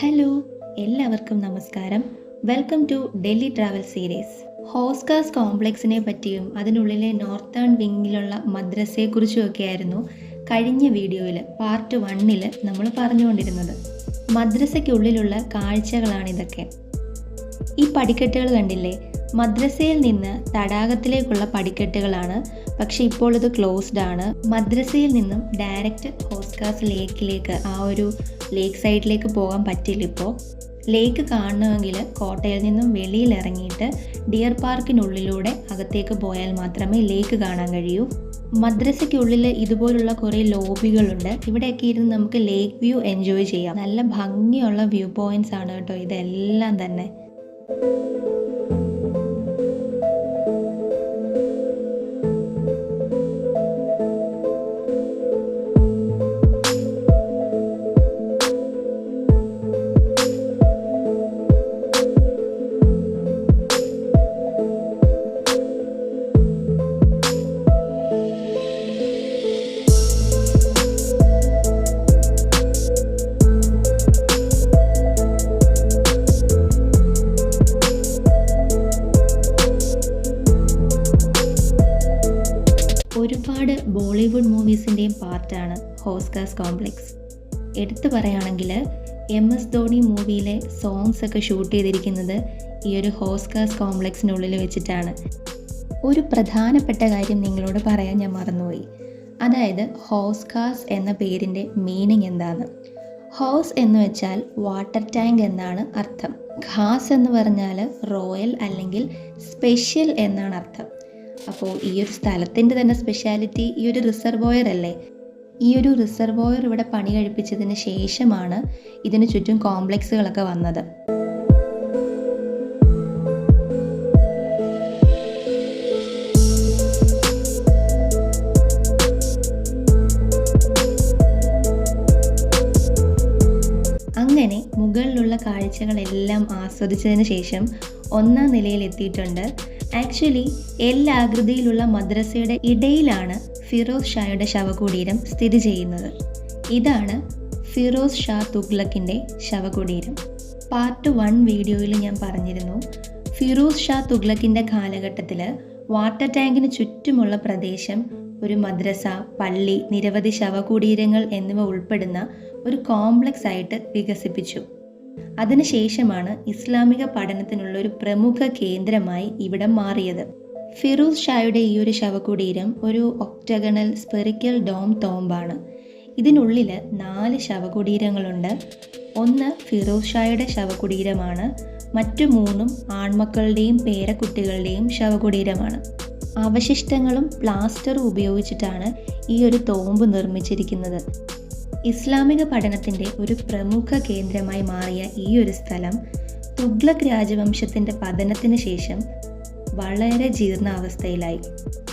Hello എല്ലാവർക്കും നമസ്കാരം. Welcome to Delhi travel series Hauz Khas കോംപ്ലക്സിനെ പറ്റിയും അതിനുള്ളിലെ നോർത്തേൺ വിങ്ങിലുള്ള മദ്രസയെക്കുറിച്ചും ആയിരുന്നു കഴിഞ്ഞ വീഡിയോയിൽ പാർട്ട് വണ്ണിൽ നമ്മൾ പറഞ്ഞുകൊണ്ടിരുന്നത്. മദ്രസയ്ക്കുള്ളിലുള്ള കാഴ്ചകളാണിതൊക്കെ. ഈ പടിക്കെട്ടുകൾ കണ്ടില്ലേ? മദ്രസയിൽ നിന്ന് തടാകത്തിലേക്കുള്ള പടിക്കെട്ടുകളാണ്. പക്ഷെ ഇപ്പോൾ ഇത് ക്ലോസ്ഡ് ആണ്. മദ്രസയിൽ നിന്നും ഡയറക്റ്റ് ഹോസ്കാസ് ലേക്കിലേക്ക് ആ ഒരു ലേക്ക് സൈഡിലേക്ക് പോകാൻ പറ്റില്ല ഇപ്പോൾ ലേക്ക് കാണണമെങ്കിൽ കോട്ടയിൽ നിന്നും വെളിയിൽ ഇറങ്ങിയിട്ട് ഡിയർ പാർക്കിനുള്ളിലൂടെ അകത്തേക്ക് പോയാൽ മാത്രമേ ലേക്ക് കാണാൻ കഴിയൂ. മദ്രസയ്ക്കുള്ളിൽ ഇതുപോലുള്ള കുറേ ലോബികളുണ്ട്. ഇവിടെയൊക്കെ ഇരുന്ന് നമുക്ക് ലേക്ക് വ്യൂ എൻജോയ് ചെയ്യാം. നല്ല ഭംഗിയുള്ള വ്യൂ പോയിന്റ്സ് ആണ് കേട്ടോ ഇതെല്ലാം തന്നെ. ബോളിവുഡ് മൂവീസിന്റെയും പാർട്ടാണ് ഹോസ്കാസ് കോംപ്ലക്സ്. എടുത്തു പറയുകയാണെങ്കിൽ എം എസ് ധോണി മൂവിയിലെ സോങ്സ് ഒക്കെ ഷൂട്ട് ചെയ്തിരിക്കുന്നത് ഈ ഒരു ഹോസ്കാസ് കോംപ്ലക്സിനുള്ളിൽ വെച്ചിട്ടാണ്. ഒരു പ്രധാനപ്പെട്ട കാര്യം നിങ്ങളോട് പറയാൻ ഞാൻ മറന്നുപോയി. അതായത് ഹോസ്കാസ് എന്ന പേരിന്റെ മീനിങ് എന്താണ്? ഹോസ് എന്ന് വെച്ചാൽ വാട്ടർ ടാങ്ക് എന്നാണ് അർത്ഥം. ഖാസ് എന്ന് പറഞ്ഞാൽ റോയൽ അല്ലെങ്കിൽ സ്പെഷ്യൽ എന്നാണ് അർത്ഥം. അപ്പോൾ ഈ ഒരു സ്ഥലത്തിന്റെ തന്നെ സ്പെഷ്യാലിറ്റി ഈ ഒരു റിസർവോയർ അല്ലേ? ഈ ഒരു റിസർവോയർ ഇവിടെ പണി കഴിപ്പിച്ചതിന് ശേഷമാണ് ഇതിന് ചുറ്റും കോംപ്ലക്സുകളൊക്കെ വന്നത്. അങ്ങനെ മുകളിലുള്ള കാഴ്ചകളെല്ലാം ആസ്വദിച്ചതിന് ശേഷം ഒന്നാം നിലയിൽ എത്തിയിട്ടുണ്ട് ആക്ച്വലി എല്ലാകൃതിയിലുള്ള മദ്രസയുടെ ഇടയിലാണ് ഫിറോസ് ഷായുടെ ശവകുടീരം സ്ഥിതി ചെയ്യുന്നത്. ഇതാണ് ഫിറോസ് ഷാ തുഗ്ലക്കിന്റെ ശവകുടീരം. പാർട്ട് വൺ വീഡിയോയിൽ ഞാൻ പറഞ്ഞിരുന്നു ഫിറോസ് ഷാ തുഗ്ലക്കിന്റെ കാലഘട്ടത്തിൽ വാട്ടർ ടാങ്കിന് ചുറ്റുമുള്ള പ്രദേശം ഒരു മദ്രസ പള്ളി നിരവധി ശവകുടീരങ്ങൾ എന്നിവ ഉൾപ്പെടുന്ന ഒരു കോംപ്ലക്സ് ആയിട്ട് വികസിപ്പിച്ചു. അതിനുശേഷമാണ് ഇസ്ലാമിക പഠനത്തിനുള്ള ഒരു പ്രമുഖ കേന്ദ്രമായി ഇവിടം മാറിയത്. ഫിറൂസ് ഷായുടെ ഈ ഒരു ശവകുടീരം ഒരു ഒക്ടഗണൽ സ്പെറിക്കൽ ഡോം തോമ്പാണ്. ഇതിനുള്ളിൽ നാല് ശവകുടീരങ്ങളുണ്ട്. ഒന്ന് ഫിറോസ് ഷായുടെ ശവകുടീരമാണ്. മറ്റു മൂന്നും ആൺമക്കളുടെയും പേരക്കുട്ടികളുടെയും ശവകുടീരമാണ്. അവശിഷ്ടങ്ങളും പ്ലാസ്റ്ററും ഉപയോഗിച്ചിട്ടാണ് ഈ ഒരു തോമ്പ് നിർമ്മിച്ചിരിക്കുന്നത്. ഇസ്ലാമിക പഠനത്തിന്റെ ഒരു പ്രമുഖ കേന്ദ്രമായി മാറിയ ഈ ഒരു സ്ഥലം തുഗ്ലക് രാജവംശത്തിന്റെ പതനത്തിന് ശേഷം വളരെ ജീർണാവസ്ഥയിലായി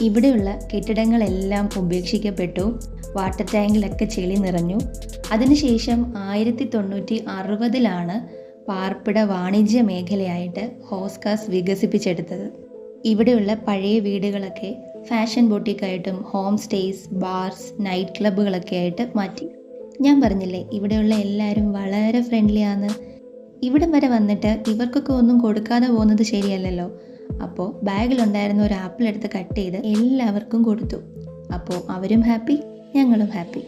ഇവിടെയുള്ള കെട്ടിടങ്ങളെല്ലാം ഉപേക്ഷിക്കപ്പെട്ടു വാട്ടർ ടാങ്കിലൊക്കെ ചെളി നിറഞ്ഞു. അതിനുശേഷം ആയിരത്തി തൊണ്ണൂറ്റി അറുപതിലാണ് പാർപ്പിട വാണിജ്യ മേഖലയായിട്ട് ഹോസ്കാസ് വികസിപ്പിച്ചെടുത്തത്. ഇവിടെയുള്ള പഴയ വീടുകളൊക്കെ ഫാഷൻ ബൊട്ടിക്കായിട്ടും ഹോം സ്റ്റേസ് ബാർസ് നൈറ്റ് ക്ലബ്ബുകളൊക്കെ ആയിട്ട് മാറ്റി. ഞാൻ പറഞ്ഞില്ലേ ഇവിടെയുള്ള എല്ലാവരും വളരെ ഫ്രണ്ട്ലി ആണ്. ഇവിടം വരെ വന്നിട്ട് ഇവർക്കൊക്കെ ഒന്നും കൊടുക്കാതെ പോകുന്നത് ശരിയല്ലല്ലോ. അപ്പോൾ ബാഗിലുണ്ടായിരുന്ന ഒരു ആപ്പിൾ എടുത്ത് കട്ട് ചെയ്ത് എല്ലാവർക്കും കൊടുത്തു. അപ്പോൾ അവരും ഹാപ്പി ഞങ്ങളും ഹാപ്പി